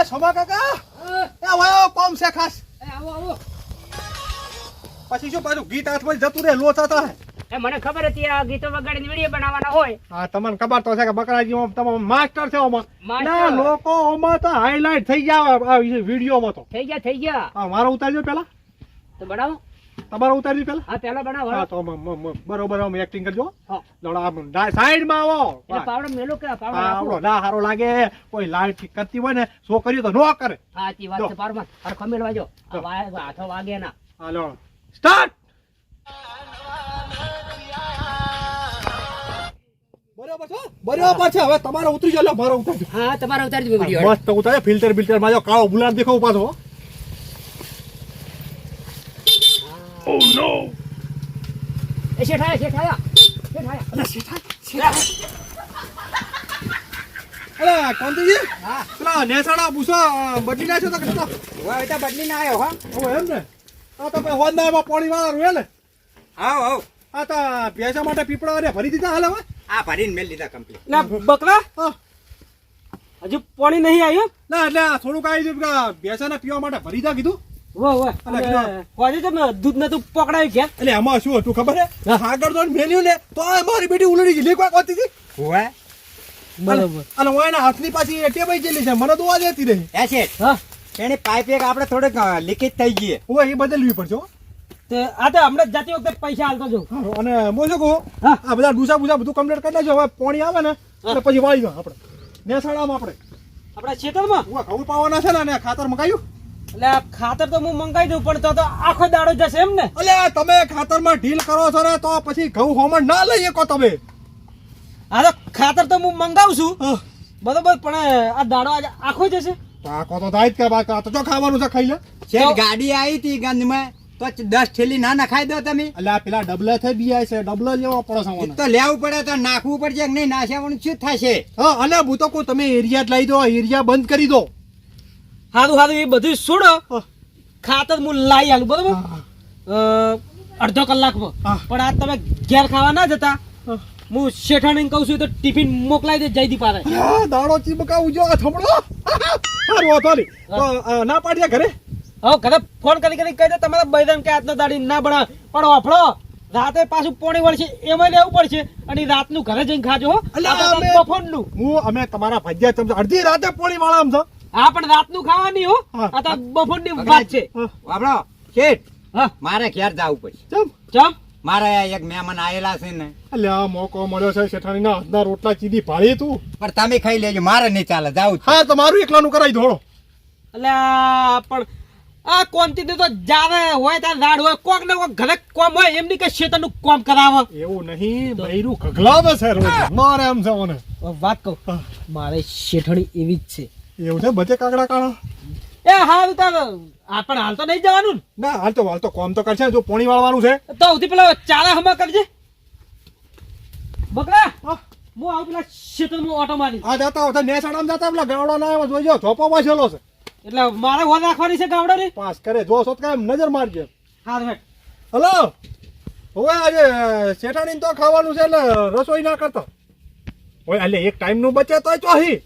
એ સોમા કાકા! એ વાયો કોમ છે ખાસ. આવો આવો. પછી શું પાછું ગીત હાથમાં જતું રે લોચા થાય એ મને ખબર હતી આ ગીતો વગાડીને વીડિયો બનાવવાના હોય. હા તમને ખબર તો છે કે બકરાજી તમે માસ્ટર છે ઓમાં. ના લોકો ઓમાં તો હાઈલાઈટ થઈ ગયા આ વિડીયોમાં તો. થઈ ગયા થઈ ગયા. હા મારો ઉતારજો પેલા તો બનાવો. તમારો ઉતારી પેલા? હા પેલા બનાવો હા. તો બરોબર આમ એક્ટિંગ કરજો હા. લડો સાઈડમાં આવો. એટલે પાવડો મેલો કે પાવડો ના હારો લાગે કોઈ લાઈટ કરતી હોય ને છોકરીઓ તો નો કરે. સાચી વાત છે પાવડો અરે ખમેલ વાજો. હાથો વાગે ના. હાલો સ્ટાર્ટ બરોબર છે બરોબર છે. હવે તમારો ઉતરી જાવ મારો ઉતારજો. હા તમારે ઉતારી દો મસ્ત ઉતારે ફિલ્ટર બિલ્ટરમાં જો કાળો ગુલાબ દેખાવ પાછો એ શેઠ આયા શેઠ આયા શેઠ આયા અરે કાંતિજી હા. પેલા નેસાડા ભૂસા બદલી નાખ્યો તો કે નતો? હવે તો બદલી ના આવ્યો હા. હવે એમ ને? આ તો ભાઈ હોન્દામાં પાણી વાળા રૂએ ને? આવ આવ. આ તો ભેંસા માટે પીપળા અરે ભરી દીધા હાલ હવે આ ભરીને મેલ લીધા કમ્પ્લીટ ના બકરા? હા. હજુ પાણી નહીં આવ્યું? ના એટલે થોડુંક આવી ગયું ભેંસાને પીવા માટે ભરી દા કીધું. એમાં શું હતું ખબર હે? આગળ તો મેલ્યું ને તો મારી બેટી ઉલડી ગઈ. લેકવા કોતી હતી બરોબર. અને હું એના હાથની પાછી ટેબાઈ ગયેલી છે. મને તો આ દેતી રહી. એ છે. હા. એને પાઇપ એક આપણે થોડોક લીકેજ થઈ ગઈ હું એ બદલવી પડશે હો. તે આ તો હમણાં જતી વખતે પૈસા હાલતો જો અને હું શું કહું? આ બધા ડૂસા બુસા બધું કમ્પ્લીટ કરી લેજો હવે પાણી આવે ને એટલે પછી વાળી દો આપણે. નેસાડામાં આપણે. આપણા ખેતરમાં? હું ઘઉં પાવાના છે ને ખાતર મગાયું એટલે ખાતર તો હું મંગાવી દઉં પણ તો તો આખો દાડો જશે એમ ને? તમે ખાતરમાં ઢીલ કરો છો ને તો પછી ઘઉં હોમણ ના લઈ શકો તમે. હા તો ખાતર તો હું મંગાવું છું. બરોબર પણ આ દાડો આજે આખો જશે. પાકો તો થાય જ કે બાકા આ તો જો ખાવાનું છે ખાઈ લે. શેઠ ગાડી આવી હતી ગંધમાં તો દસ થેલી ના નખાઈ દો તમે. એટલે પેલા ડબલા થઈ બીયા છે ડબલો લેવા પડે છે તો લેવું પડે તો નાખવું પડશે કે નહીં નાખ્યાવાનું શું થશે? હા અને હું તો કહું તમે એરિયા જ લઈ દો એરિયા બંધ કરી દો. હારું હારું એ બધું છોડો. ખાતર હું લાવી આલું બરોબર? અડધો કલાકમાં. માં પણ આ તમે ઘેર ખાવા ના જતા હું શેઠાણી કહું છું તો ટિફિન મોકલાવી દે જયદીપ હા, દાડો ચીબકાવું જો થમડો હારું ના પાડ્યા ઘરે? હવે ઘરે ફોન કરી કરી કહી દે તમારા બૈદન કે આજનો દાડી ના બનાવે. પણ વાપરો રાતે પાછું પોણી વળશે એમાં લેવું પડશે. અને રાતનું ઘરે જઈને ખાજો હો. બપોરનું. હું અમે તમારા ભજીયા ચમચા અડધી રાતે પોણી વાળા આમ છો. હા પણ રાતનું ખાવાની હો. હા. આ તો બપોરની વાત છે. હા, આપણો શેઠ હા. મારે ઘેર જવું પડશે. ચમ. ચમ? મારે એક મહેમાન આવેલા છે ને. અલ્યા મોકો મળ્યો છે શેઠાણીના હાથના રોટલા ચીધી ભાળી તું. પણ તમે ખાઈ લેજો મારે નહીં ચાલે જાવ. હા તમારું એકલાનું કરાવી દો એટલે પણ આ કોમતી તો જાવે હોય ત્યારે રાડ હોય. કોક ને કોક ઘરે કોમ હોય એમની કે શેતરનું કોમ કરાવે. એવું નહીં બૈરું ખગલાવે છે રોજ. મારે એમ છે મને વાત કહું મારે શેઠણી એવી જ છે. એવું છે? બધે કાગડા કાળા એ હાલ તાર આ પણ હાલ તો નહીં જવાનું ના. હાલ તો હાલ તો કોમ તો કરશે જો પોણી વાળવાનું છે. તો સૌથી પેલા ચાલા હમા કરજે. બકરા હા. આવું પેલા શેતરમાં ઓટો મારી આ જતા હોતા નેસાડામાં જતા પેલા ગાવડો ના આવ્યો જોઈજો ધોપો વાંચેલો છે. એટલે મારે વર રાખવાની છે ગાવડો ની? પાસ કરે જો સોત કામ નજર મારજે. હાર હેઠ હલો. હવે આજે શેઠાણી તો ખાવાનું છે એટલે રસોઈ ના કરતો. ઓય એટલે એક ટાઈમનું બચે તો ચોહી.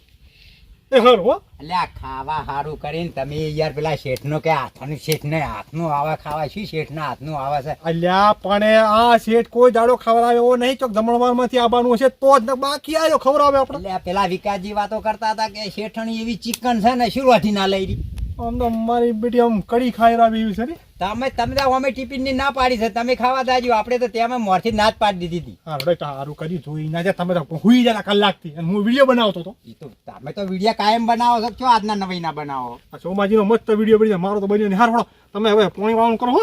એ હર હો. એટલે આ ખાવા સારું કરીને તમે યાર પેલા શેઠનો કે હાથનું શેઠ ને હાથનું આવે ખાવા શું શેઠના હાથનું આવે છે? અલ્યા પણ આ શેઠ કોઈ દાડો ખવડાવે એવો નહીં ચોક જમણવારમાંથી આવવાનું હશે તો જ બાકી આવ્યો ખવડાવે આપણે એટલે પેલા વિકાસજી વાતો કરતા હતા કે શેઠણી એવી ચિકન છે ને શરૂઆતી ના લઈ રહી. આમ તો અમારી બેટી આમ કડી ખાઈ રાવી એવી છે ને? તમે તમે તો અમે ટિફિનની ના પાડી છે. તમે ખાવા દાજો આપણે તો ત્યાં મોરથી ના જ પાડી દીધી હતી. હા રે સારું કરી જોઈ ના જાય. તમે તો હુઈ જતા કલાકથી અને હું વીડિયો બનાવતો હતો. તો તમે તો વીડિયો કાયમ બનાવો છો. આજના નવી ના બનાવો? આ સોમાજીનો મસ્ત વીડિયો બની મારો તો બન્યો નહીં. હાર હળો તમે હવે પોણી વાળું કરો હો.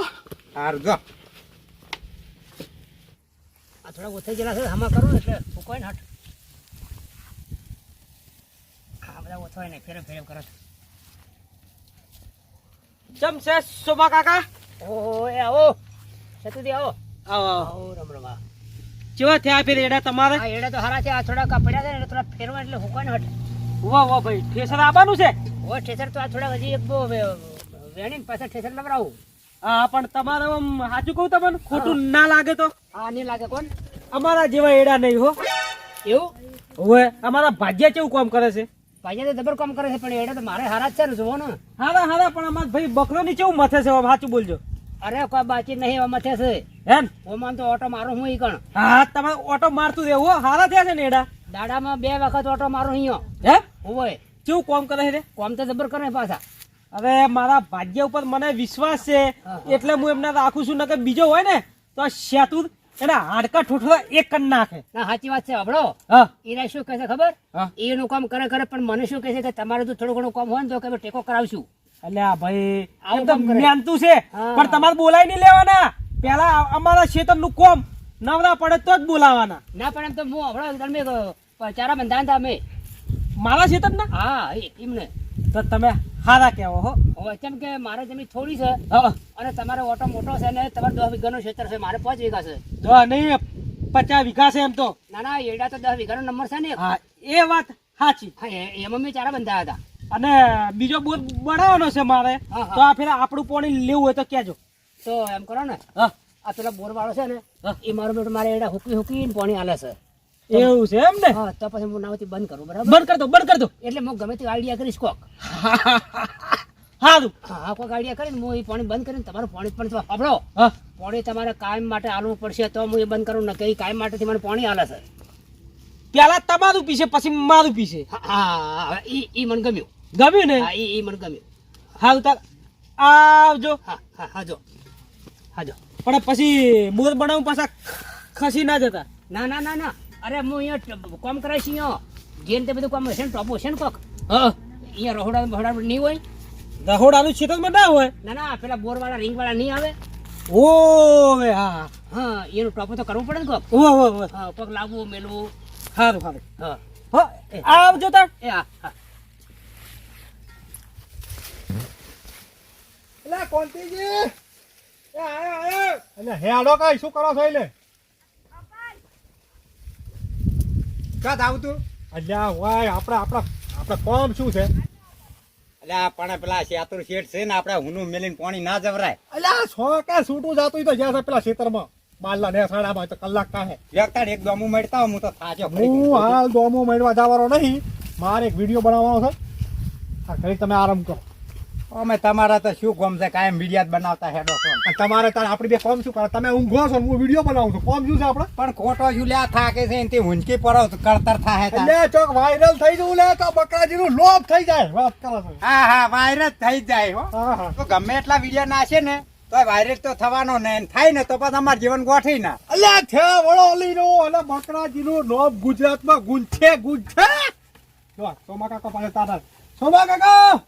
સારું જો. આ થોડા ઓછા ગયેલા છે. હમા કરો ને એટલે ફૂકો ને હટ. હા બધા ઓછો ને ફેરવ ફેરવ કરો. ચમ છે સોમા કાકા ઓહો એ આવો. સતુજી આવો. આવો આવો. રમ રમા કેવા થયા ફેર એડા તમારે? આ એડા તો હારા છે. આ થોડા કપડા છે ને થોડા ફેરવા એટલે હુકાન હટ. વાહ વાહ ભાઈ ઠેસર આવવાનું છે? ઓ ઠેસર તો આ થોડા હજી એક બહુ વેણીને પાછા ઠેસર લવરાવું હા પણ તમારે આમ સાચું કહું તમને ખોટું ના લાગે તો? આ નહીં લાગે કોણ? અમારા જેવા એડા નહીં હો. એવું? હવે અમારા ભાગ્યા કેવું કામ કરે છે? ભાઈ તો જબર કામ કરે છે પણ એડા તો મારે હારા છે ને જુઓ ને. હારા હારા પણ અમાર ભાઈ બકરો ની કેવું મથે છે સાચું બોલજો. અરે કોઈ બાચી નહીં એવા મથે છે. એમ? ઓમાં તો ઓટો મારું હું કણ? હા તમે ઓટો મારતું રહેવું હો. હારા થયા છે ને એડા? દાડામાં બે વખત ઓટો મારું અહીંયા હોય કેવું કોમ કરે છે કોમ તો જબર કરે પાછા. અરે મારા ભાગ્ય ઉપર મને વિશ્વાસ છે એટલે હું એમને રાખું છું નકર બીજો હોય ને તો શેતુર એના હાડકા ઠોઠવા એક કરી નાખે. ના સાચી વાત છે હબળો હા. શું કહે છે ખબર? એનું કામ કરે કરે પણ મને શું કહે છે કે તમારે જો થોડું ઘણું કામ હોય ને તો કે ટેકો કરાવશું. અલ્યા ભાઈ આવું તો કામ છે પણ તમારે બોલાય નહીં લેવાના. પેલા અમારા ક્ષેત્રનું કોમ નવરા પડે તો જ બોલાવાના. ના પણ એમ તો હું હબળો તમે ચારા બંધાયા હતા અમે. મારા ક્ષેત્રના હા એ- એમને. તો તમે હારા કેવો હો. હવે કેમ કે મારે જમીન થોડી છે હા. અને તમારો ઓટો મોટો છે ને તમારે દસ વીઘાનો ક્ષેત્ર છે મારે પાંચ વીઘા છે. જો નહીં પચાસ વીઘા છે એમ તો. ના ના એડા તો દસ વીઘાનો નંબર છે ને હા એ વાત સાચી. હા એ- એમાં મેં ચારા બંધાયા હતા. અને બીજો બોર બનાવવાનો છે મારે. તો આ ફેરા આપણું પાણી લેવું હોય તો કહેજો. તો એમ કરો ને હા. આ પેલા બોર વાળો છે ને એ મારો બેટો મારે એડા હુકી હુકીને પાણી આલે છે. એવું છે એમ ને? હા તો પછી હું નાવથી બંધ કરું બરાબર? બંધ કરી દો બંધ કરી દો એટલે હું ગમે તે આઈડિયા કરીશ કોક. સારું હા કોક આઈડિયા કરીને હું એ પાણી બંધ કરીને તમારું પાણી પણ સાંભળો. હા. પાણી તમારે કાયમ માટે આલવું પડશે તો હું એ બંધ કરું ને કે કાયમ માટેથી મને પાણી આલે છે. પેલા તમારું પીશે પછી મારું પીશે. હા, ઈ ઈ મને ગમ્યું. ગમ્યું ને? હા ઈ ઈ મને ગમ્યું. હારું તાર આવજો. હા હા હા જો. હા જો. પણ પછી બોર બનાવું પાછા ખસી ના જતા. ના ના ના ના. અરે હું અહીંયા કોમ કરાવીશ અહીંયા. જેને તે બધું કોમ હશે ને ટોપ હશે ને કોક. હા. અહીંયા રહોડા બહોડા નહીં હોય? રહોડાનું ક્ષેત્રમાં ના હોય? ના ના પેલા બોર વાળા રિંગ વાળા નહીં આવે. ઓવે હા. હા એનું ટોપ તો કરવું પડે ને કોક. ઓ હો હા કોક લાવવું મેલવું. સારું સારું. હા. હા આવજો તાર. એ હા હા. એટલે કોંતીજી એ આયો આયો. એટલે હેડો કઈ શું કરો છો એટલે ક્યાં આવતું અલ્યા વાય આપણા આપણા આપણે કોમ શું છે? આ પણ પેલા શેતુર શેઠ છે ને આપણે હુનું મેલીને પાણી ના જવરાય. અલ્યા છો કે છૂટું જાતું તો જ્યાં છે પેલા ખેતરમાં માલના ને તો કલાક કાહે. વ્યક્તાને એક દોમું મળતા હું તો થાચો હું. હાલ દોમો મેળવા જવાનો નહીં. મારે એક વીડિયો બનાવવાનો છે. આ ઘડી તમે આરામ કરો. અમે તમારા તો શું કોમ છે? કાયમ વિડિયા જ બનાવતા હેડો છો તમારે તારે આપણી બે કોમ શું કરે તમે ઊંઘો છો હું વીડિયો બનાવું છું. કોમ શું છે આપણે પણ ખોટો શું લ્યા થાકે છે ને ઊંચકી પડો કરતર થાય લે ચોક વાયરલ થઈ જવું લે તો બકરાજીનું લોભ થઈ જાય વાત કરો છો. હા હા વાયરલ થઈ જાય હો. તો ગમે એટલા વિડિયા નાશે ને તો વાયરલ તો થવાનો ને થાય ને તો પછી અમારું જીવન ગોઠવી ના. અલ્યા છે વળો લીનો અને બકરાજીનું નોબ ગુજરાતમાં ગુંજે ગુંજે. જો સોમા કાકા પાસે તારા. સોમા કાકા!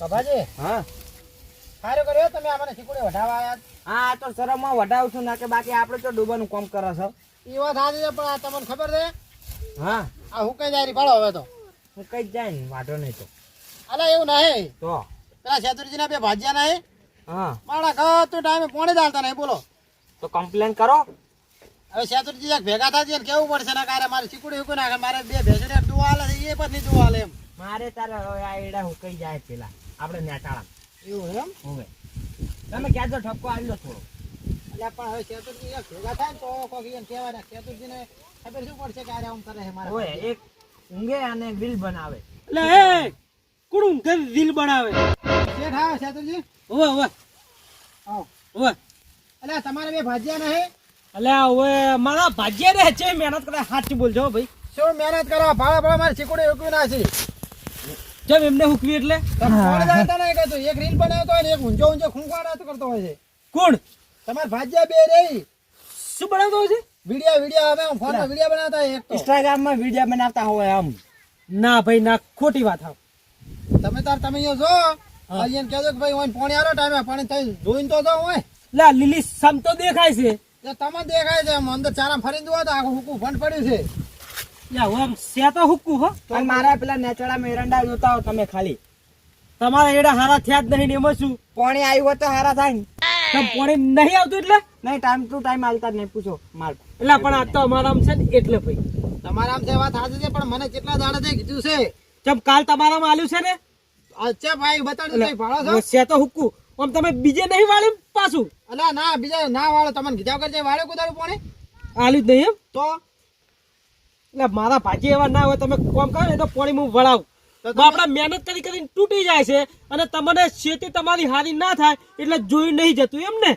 બાબાજી હા? સારું કર્યો તમે આમાં શીખોડે વઢાવા આવ્યા હા તો શરમમાં વઢાવું છું ના કે બાકી આપણે તો ડૂબાનું કામ કરે છો. એ વાત સાચી છે પણ આ તમને ખબર છે? હા. આ હું કઈ જાય ભાડો હવે તો? હું કઈ જાય ને વાંધો નહીં તો. અલા એવું નહીં. તો? પેલા શેતુરજીના બે ભાજ્યા નહીં. હા. મારા ખાતું ટાઈમે પોણી દાલતા નહીં બોલો. તો કમ્પ્લેન કરો. હવે શેતુરજી ભેગા થાય ને કેવું પડશે? ને કારે મારે ચીકુડી ઉકું નાખે મારે બે ભેસડે દુવાલે છે એ પણ નહીં દુવાલે એમ. મારે તારે હવે આ એડા હું કઈ જાય પેલા. આપણે નેટાળા એવું એમ? હવે તમે ક્યાં તો ઠપકો આવી લો થોડો. એટલે પણ હવે શેતુરજી એક ભેગા થાય ને તો કોક એમ કહેવાય ને શેતુરજીને ખબર શું પડશે કે આરે આમ કરે છે મારે ઓય એક ઊંઘે અને દિલ બનાવે. એટલે એ કુડું ઘર દિલ બનાવે? શેઠ હા શેતુરજી ઓવે ઓવે. આવો. ઓવે. એટલે તમારે બે ભાજ્યા નહીં એટલે હવે મારા ભાજ્યા રહે છે મહેનત કરે સાચી બોલજો ભાઈ. શું મહેનત કરો ભાડા ભાડા મારે ચીકુડી ના નાખી. જેમ એમને હુકવી એટલે. નહીં એક રીલ બનાવતો હોય ને એક ઊંચો ઊંઝો ખૂંખવાડાતો કરતો હોય છે. કોણ? તમારે ભાજ્યા બે રહી શું બનાવતો હોય છે? વિડિયા વિડિયા હવે ફોનમાં વિડિયા બનાવતા હોય એક તો. ઇન્સ્ટાગ્રામમાં વીડિયો બનાવતા હોય આમ. ના ભાઈ ના ખોટી વાત હા. તમે તાર તમે અહીંયા જો. અહીંયા કહેજો કે ભાઈ ઓય પાણી આરો ટાઈમે પાણી થઈ જોઈને તો જો હોય લા લીલી સમ તો દેખાય છે. તમને દેખાય છે આમ અંદર ચારા ફરીને જુઓ તો આખું હુકું ફંડ પડ્યું છે. મારા પેલા નેચડા મેરંડા જોતા હો તમે ખાલી. તમારા એડા હારા થયા જ નહીં ને એમાં શું? પાણી આવ્યું હોય તો હારા થાય ને. પાણી નહીં આવતું એટલે? નહીં ટાઈમ ટુ ટાઈમ આવતા નહીં પૂછો માલ એટલે પણ આ તો અમારા છે ને એટલે ભાઈ. તમારા આમ વાત સાચી છે પણ મને કેટલા દાડા થઈ કીધું છે? ચમ કાલ તમારામાં આલ્યું છે ને? અચ્છા ભાઈ ભાડો છો? તો હુકું? આમ તમે બીજે નહીં વાળ્યું પાછું? અલા ના બીજા ના વાળો તમને કીધા કરજે વાળો કુદાડું પાણી? આલ્યું જ નહીં એમ? તો? એટલે મારા ભાજી એવા ના હોય તમે કોમ કરો ને તો પોણી હું વળાવું. આપણે મહેનત કરી કરીને તૂટી જાય છે અને તમને ખેતી તમારી હારી ના થાય એટલે જોયું નહીં જતું એમ ને?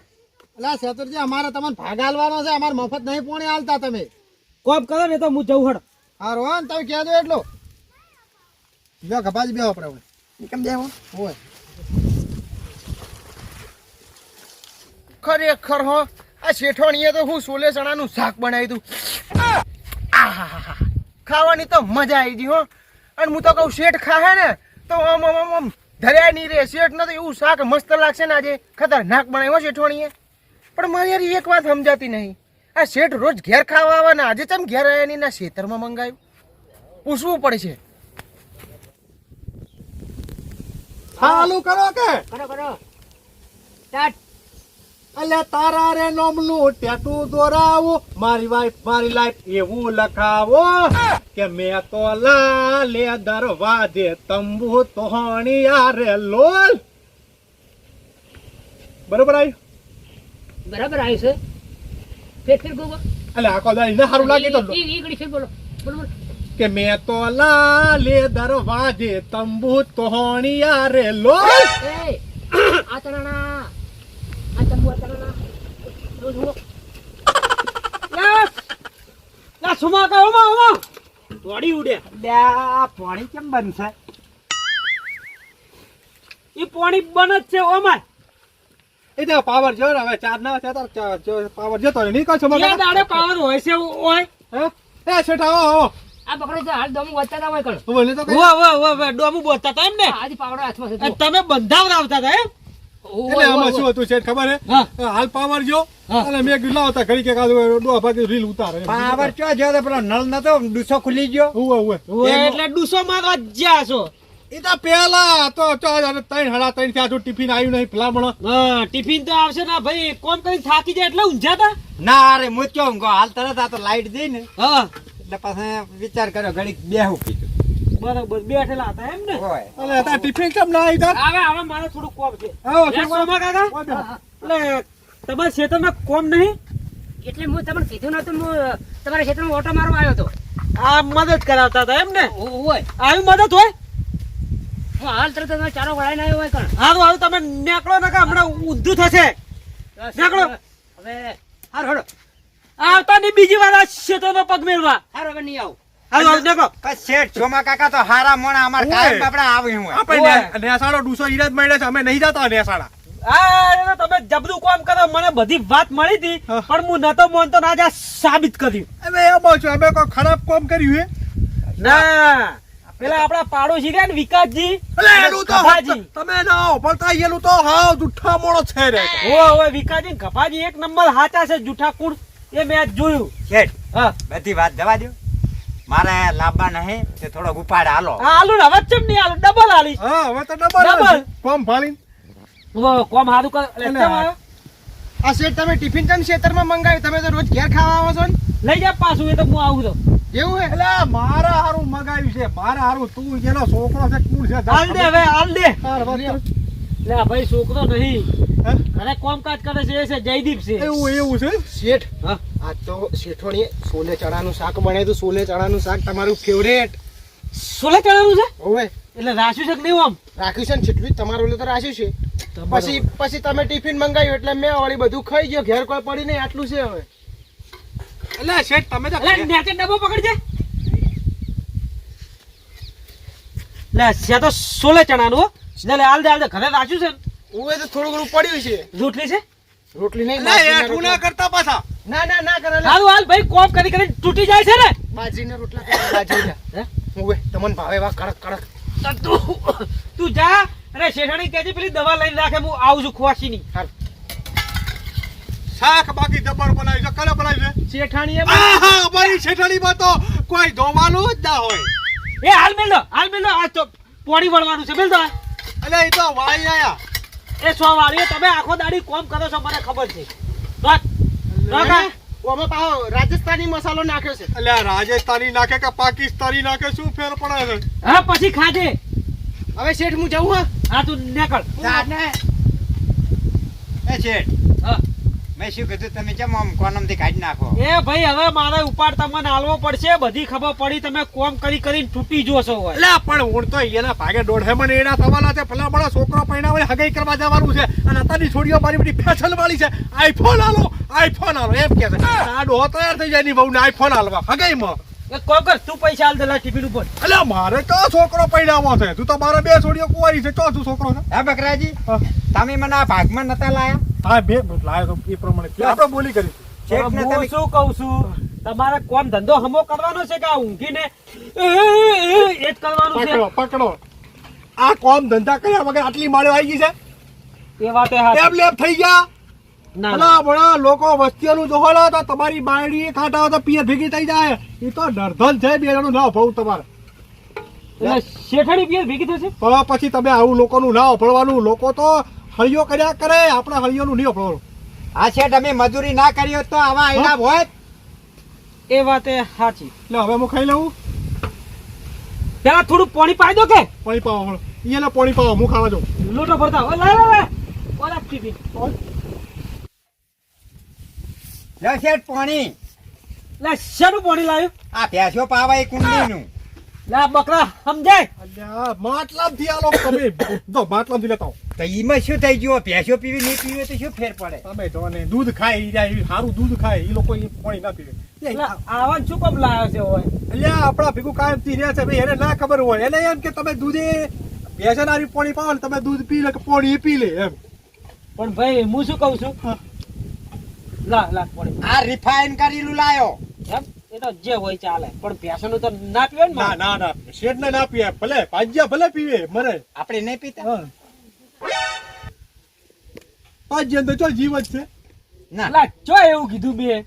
એટલે શેતુરજી અમારે તમને ભાગ હાલવાનો છે અમારે મફત નહીં પોણી હાલતા તમે. કોમ કરો ને તો હું જવું હડ. હા રોહન તમે કહેજો એટલો. જો કપાજી બે આપણે હવે. કેમ બેહો? હોય. ખરેખર હો આ શેઠોણીએ તો હું સોલે ચણાનું શાક બનાવી દઉં આહાહાહા. ખાવાની તો મજા આવી ગઈ હો. અને હું તો કહું શેઠ ખાહે ને તો આમ આમ આમ આમ ધર્યા નહીં રે. શેઠ ને તો એવું શાક મસ્ત લાગશે ને આજે. ખતરનાક બનાવ્યો શેઠવાણીએ પણ મારી યાર એક વાત સમજાતી નહીં. આ શેઠ રોજ ઘેર ખાવા આવે ને આજે ચમ ઘેર આવ્યા નહીં ના ખેતરમાં મંગાવ્યું? પૂછવું પડશે. ચાલુ કરો કે? કરો કરો. સ્ટાર્ટ અલ્યા તારા રે નોમનું ટેટુ દોરાવો મારી વાઈફ મારી લાઈફ એવું લખાવો. કે મેં તો લાલે દરવાજે તંબુ તોહણી રે લોલ. બરોબર આવ્યું બરાબર આવ્યું છે. ફેર ફેર ગોગો. અલે આખો દાડી ને હારું લાગે તો ઈ ઈ ફેર બોલો. બોલો કે મેં તો લાલે દરવાજે તંબુ તોહણી રે લોલ. એ આ તણાના આ તંબુ આ તણાના રોજ હું ના સુમા કા ઓમા ઓમા દોડી ઉડે. બે આ પાણી કેમ બનશે એ પાણી બન જ છે ઓમાં. એ તો પાવર જો હવે ચાર ના થયા તો જો પાવર જતો રહે નીકળ છો એ દાડે પાવર હોય છે હોય હે? એ છેટા આવો આવો. આ બકરો તો હાલ દમ વધતા હતા હોય કણ. હું બોલે તો કઈ? વાહ વાહ વાહ વાહ તા એમ ને આજી પાવડો હાથમાં તમે બંધાવરાવતા હતા એમ? એટલે આમાં શું હતું શેઠ ખબર હે? હાલ પાવર જો અને મેં કીધું લાવતા ઘડી કે ડોહા ભાગી રીલ ઉતારે. પાવર ચો જો પેલો નળ નતો ડૂસો ખુલી ગયો. ઉવે ઉવે. એટલે ડૂસો મારવા જ છો. એ તો પેલા તો ચો ત્રણ હડા ત્રણ ત્યાં ટિફિન આવ્યું નહીં ભલામણ. હા ટિફિન તો આવશે ને ભાઈ કોમ કરી થાકી જાય એટલે ઊંઝા હતા ના અરે હું ક્યો હાલ તરત આ તો લાઈટ જઈ ને. હા. એટલે પછી વિચાર કર્યો ઘડીક બેહું. બરાબર બેઠેલા હતા એમ ને? એટલે તાર ટિફિન કેમ ના આવી તા હવે હવે મારે થોડું કોમ છે. એ સોમા કાકા? એટલે તમારા ખેતરમાં કોમ નહીં? એટલે હું તમને કીધું નતું હું તમારા ક્ષેત્રમાં ઓટો મારવા આવ્યો હતો. આ મદદ કરાવતા હતા એમ ને? હોય. આવી મદદ હોય? હું હાલ તરત જ ચારો વળાઈને આવ્યો હોય કણ? હારું હારું તમે નેકળો ને હમણાં ઊંધું થશે. નેકળો. હવે હાર હડો આવતા ની બીજી વાર આ ખેતરમાં પગ મેળવા. હારું હવે નહીં આવું. હારું હારું શેઠ ચોમા કાકા તો હારા મોણા અમાર કાયમ બાપડા આવ્યું હોય. આપણે નેસાડો ડૂસો ઈરાજ મળ્યા છે અમે નહીં જતા નેસાડા આ તમે જબરું કામ કરો મને બધી વાત મળી હતી પણ હું નતો માનતો ને આજે સાબિત કર્યું અમે એમ છું અમે કોઈ ખરાબ કામ કર્યું હે? ના પેલા આપડા પાડોશી રહ્યા ને વિકાસજી એનું તો તમે ના એનું તો હા જુઠ્ઠા મોણો છે રે. ઓ હવે વિકાસજી ગભાજી એક નંબર હાચા છે જૂઠા કુળ એ મેં જોયું. શેઠ હા. બધી વાત જવા દો મારે લાંબા નહીં તે થોડો ઉપાડ. હાલો. હાલો આલુ ને હવે ચમ નહીં આલુ ડબલ હાલી. હા હવે તો ડબલ ડબલ. કોમ. ઓ, કોમ હારું કર? આ શેઠ તમે ટિફિન ચમ ખેતરમાં મંગાવ્યું? તમે તો રોજ ઘેર ખાવા આવો છો ને? લઈ જા પાછું એ તો હું આવું તો એવું હે? એટલે મારે હારું મગાવ્યું છે મારા હારું. તું જેનો છોકરો છે કોણ છે હાલ દે હવે હાલ દે. લે ભાઈ છોકરો નહીં. અરે કોમકાજ કામકાજ કરે છે એ છે જયદીપ છે. એવું એવું છે? શેઠ હા. આ તો શેઠોણી સોલે ચણાનું શાક બને તો સોલે ચણાનું શાક તમારું ફેવરેટ સોલે ચણાનું છે? ઓવે એટલે રાખ્યું છે કે નહીં આમ? રાખ્યું છે ને જેટલું તમારું એટલે તો રાખ્યું છે. પછી પછી તમે ટિફિન મંગાવ્યું એટલે મેં વળી બધું ખાઈ ગયો ઘેર કોઈ પડી નહીં આટલું છે હવે. એટલે શેઠ તમે તો નેચે ડબ્બો પકડજે લે છે તો સોલે ચણાનું હો. લે હાલ દે હાલ દે ઘરે રાખ્યું છે ને. ઓવે તો થોડું ઘણું પડ્યું છે. રોટલી છે? રોટલી નહીં ના કરતા પાછા. ના ના ના કરે હાલ હાલ ભાઈ કોમ કરી કરી તૂટી જાય છે ને. બાજરીના રોટલા બાજી હે? ઓવે તમને ભાવે વા કડક કડક. તું તું જા. અને શેઠાણી કહેજે પેલી દવા લઈને રાખે હું આવું છું ખુવાશીની. શાક બાકી દબર બનાવી છે કને બનાવી છે? શેઠાણી આહા, અમારી શેઠાણીમાં તો કોઈ ધોવાનું જ ના હોય. એ હાલ મેલો હાલ મેલો આ તો પોણી વળવાનું છે મેલો અલે એટલે એ તો વાળી આયા. એ સો વાળીઓ તમે આખો દાડી કોમ કરો છો મને ખબર છે. રોક. રાજસ્થાની મસાલો નાખ્યો છે. એટલે રાજસ્થાની નાખે કે પાકિસ્તાની નાખે શું ફેર પડે છે? હા પછી ખાજે. હવે શેઠ હું જવું હા? હા તું નીકળ. ને એ શેઠ હા. મેં શું કીધું તમે કેમ આમ કોનમથી કાઢી નાખો? એ ભાઈ હવે મારે ઉપાડ તમને આલવો પડશે. બધી ખબર પડી તમે કોમ કરી કરીને તૂટી જોશો હોય એટલે પણ હું તો એના ભાગે દોઢે મને એડા થવાના છે. ભલા ભલા છોકરો પૈણાવે હગાઈ કરવા જવાનું છે. અને અત્યારની છોડીઓ મારી બધી ફેશન વાળી છે. આઈફોન આલો આઈફોન આલો એમ કે છે. આ ડોહો તૈયાર થઈ જાય ની બહુ આઈફોન આલવા. હગાઈમાં કોમ તું પૈસા આલ દેલા ટિફિન ઉપર. એટલે મારે તો છોકરો પૈડાવો છે? તું તો મારા બે છોડીઓ કુવારી છે. ચો તું છોકરો છે હે બકરાજી તમે મને આ ભાગમાં નતા લાયા? હા બે લાયો તો એ પ્રમાણે આપણે બોલી કરી શેઠને હું તમે શું કહું છું? તમારે કોમ ધંધો હમો કરવાનો છે કે આ ઊંઘીને? એ, એ, એ જ કરવાનું છે. પકડો આ કોમ ધંધા કર્યા વગર આટલી માળો આવી ગઈ છે? એ વાતે હાચી. એમ લેપ થઈ ગયા? ના ના. ભલા ભલા લોકો વસ્તીઓનું જોહો તો તમારી બાયડી ખાટા તો પિયર ભેગી થઈ જાય. એ તો નર્ધન છે બે જણનું ના ભવું તમારે. શેઠાણી પિયર ભેગી થશે? પછી તમે આવું લોકોનું ના અફળવાનું લોકો તો હળિયો કર્યા કરે આપણે હળિયોનું નહીં અફળવાનું આ શેઠ અમે મજૂરી ના કરી હોત તો આવા ઇનામ હોત? એ વાત એ સાચી. એટલે હવે હું ખાઈ લઉં? પેલા થોડું પાણી પાઈ દો કે? પાણી પાવો હળ અહીંયા પાણી પાવો હું ખાવા જાઉં. લોટો ભરતા હોય. લે લે લે. ઓલા ટિફિન લે શેઠ પાણી. લે શેનું પાણી લાવ્યું? આ ભેંસો પાવા એ કુંડીનું. લે બકરા સમજાય? અલ્યા માટલામથી આ લોકો તમે. જો માટલામથી લેતા તો ઈમાં શું થઈ ગયો? ભેંસો પીવી નહીં પીવે તો શું ફેર પડે? તમે તો ને દૂધ ખાય ઈ જાય સારું દૂધ ખાય એ લોકો ઈ પાણી ના પીવે. આવા શું કામ લાવ્યો છે હોય? અલ્યા આપણા ભેગું કાયમથી રહ્યા છે ભાઈ એને ના ખબર હોય. એને એમ કે તમે દૂધે ભેંસનારી પાણી પાવો ને તમે દૂધ પી લે કે પાણી પી લે એમ. પણ ભાઈ હું શું કહું છું? હા. લા લા પાણી આ રિફાઈન કરેલું લાયો. એમ? એ તો જે હોય ચાલે. પણ ભેંસોનું તો ના પીવે ને ના ના ના શેઠ ને ના પીવે ભલે ભાજ્યા ભલે પીવે મરે. આપણે નહીં પીતા? હા. તો ચો જીવ જ છે. ના. લા ચો એવું કીધું બે?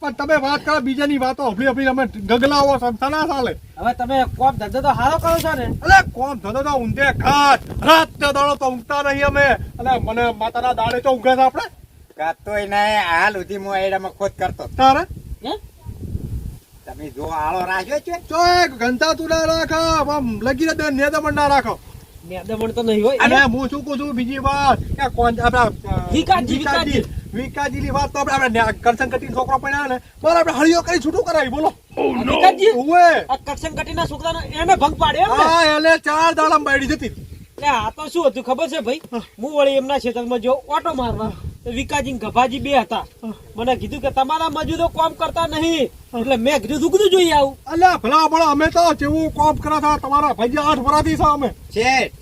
પણ તમે વાત કરો બીજાની વાતો અફલી અફલી અમે ગગલાઓ સંસ્થા ના ચાલે. હવે તમે કોમ ધંધો તો હારો કરો છો ને? અલે કોમ ધંધો તો ઊંધે ખાત રાત દાડો તો ઊંઘતા નહીં અમે. અને મને માતાના દાડે તો ઊંઘે છે આપણે. કાતોય નહીં હાલ સુધી હું એડામાં ખોદ કરતો. તારે? હે? તમે જો આળો રાખ્યો છે? ચો એક ઘંટા તું ના રાખ આમ લગી દે ના રાખો. મેદમણ તો નહીં હોય અને હું શું કહું છું બીજી વાત કે કોણ વાત તો આપણે આપણે કરશન કટી છોકરો પડ્યા ને બોલ આપણે હળિયો કરી છૂટું કરાવી બોલો? ઉવે. આ કરશન કટીના છોકરાનો એને ભંગ પાડ્યો હા એને ચાર દાડા બાયડી જતી. આ તો શું હતું ખબર છે ભાઈ? હું વળી એમના ક્ષેત્રમાં જો ઓટો મારવા વિકાજી ને ગભાજી બે હતા. મને કીધું કે તમારા મજૂરો કામ કરતા નહીં. એટલે મેં કીધું દુગડું જોઈ આવું. અલ્યા ભલા ભલા અમે તો જેવું કોમ કરે હતા તમારા ભાઈ આઠ વરાથી છે અમે. છે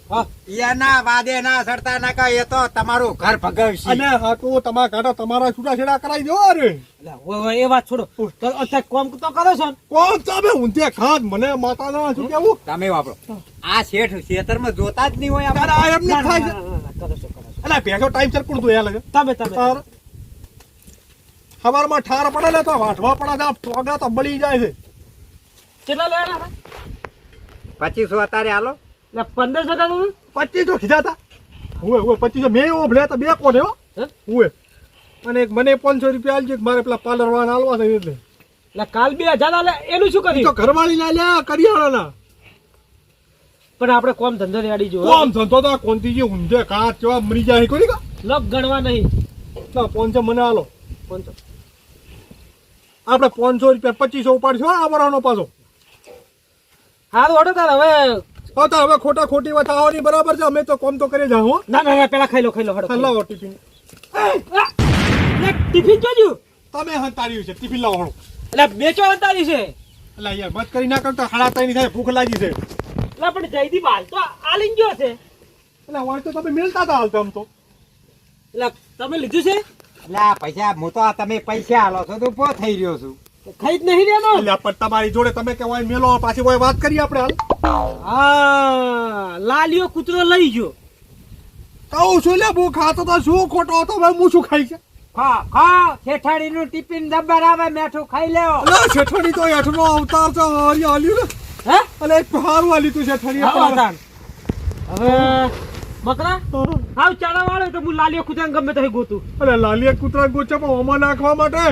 એના વાદે ના સરતા ના કહે એ તો તમારું ઘર ભગાવશે. અને હા તો તમારા કાઢો તમારા છૂટાછેડા કરાવી દો અરે. એ વાત છોડો. તો અત્યારે કોમ તો કરો છો કોમ તો અમે ઊંધે ખાત મને માતાના શું કેવું? તમે વાપરો. આ શેઠ ખેતરમાં જોતા જ નહીં હોય એમને ના, ના, થાય છે. ના, ના, ના, કરો છો. અલ્યા ટાઈમ સર કોણ ધોયા લગે તમે તમે. તાર સવારમાં ઠાર પડે ને તો વાઢવા પડે તો ટોગા તો બળી જાય છે. કેટલા લેવાના? પચીસો અત્યારે હાલો. એટલે પંદરસો તમે? પચીસો ખીધા હતા. હુએ હુએ પચીસો મેં એવો ભલે તો બે કોને હો. હે? હુએ. અને એક મને પાંચસો રૂપિયા આલજો કે મારે પેલા પાર્લર વાળા હાલવા છે એટલે. એટલે કાલ બે હજાર આલે એનું શું ઈ તો ઘરવાળી ના લ્યા કરિયાણાના. પણ આપણે કોમ ધંધો રેડી જો કોમ ધંધો તો કોનથી ઊંધે કા ચવા મરી જાય કોઈ કા? લપ ગણવા નહીં. ના પાંચસો મને આલો. પાંચસો. આપણે પોનસો રૂપિયા પચીસો ઉપાડશો આ વરાનો પાછો. હારું ઓડો તાર હવે. હા તો હવે ખોટા ખોટી વાત આવવાની બરાબર છે અમે તો કોમ તો કરી જાઉં ના ના ના પેલા ખાઈ લો ખાઈ લો હડો. લાવો ટિફિન. ટિફિન જોજો. તમે હંતાર્યું છે ટિફિન લાવો હડો. એટલે બેચો હંતાર્યું છે. એટલે યાર મત કરી ના કરતા હાડા તઈ થાય ભૂખ લાગી છે. એટલે પણ જયદીપ હાલ તો આલીન ગયો છે. એટલે હોય તો તમે મિલતા હતા હાલ તો આમ તો. એટલે તમે લીધું છે? એટલે આ પૈસા હું તો આ તમે પૈસા હાલો છો તો ઊભો થઈ રહ્યો છું? ખાઈ જ નહીં રહ્યો એટલે પણ તમારી જોડે તમે કે હોય મેલો પાછી હોય વાત કરીએ આપણે હાલ? હા લાલિયો કૂતરો લઈ ગયો. કહું છું લે ભૂખ ખાતો તો શું ખોટો હતો હવે હું શું ખાઈ છે? ખા ખા શેઠાડીનું ટિફિન દબર આવે મેઠું ખાઈ લેવો. શેઠણી તો હેઠનો અવતાર છે હરી હાલ્યું ને હે? અલે એક હારું હાલ્યું તું છે વાતાન. હવે બકરા? આવ ચાળા વાળો તો હું લાલિયો કૂતરા ગમે તો ગોતું. અલે લાલીએ કૂતરા ગોચા પણ ઓમાં નાખવા માટે?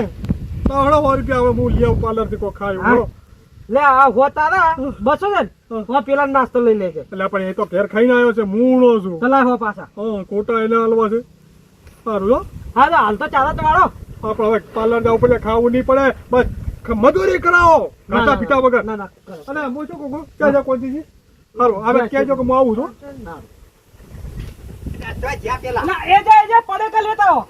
તો હળો સો રૂપિયા હવે હું લઈ આવું પાર્લરથી કોઈ ખાય હા. લે આ હોતા બસો ને? હો. પેલા નાસ્તો લઈ લેજે. એટલે પણ એ તો ઘેર ખાઈને આવ્યો છે મૂળો છું. ચલા હો પાછા. હા ખોટા એને હાલવા છે. સારું હો. હાલ તો ચાલો તો વાળો આપણે હવે પાર્લર જવું પડે ખાવું નહીં પડે. બસ. મજૂરી કરાવો ખાતા પીતા વગર ના ના અને હું શું કહું ક્યાં જા કોણ દીધી સારું હવે કહેજો કે હું આવું છું ના એ જાય પડે કે લેતા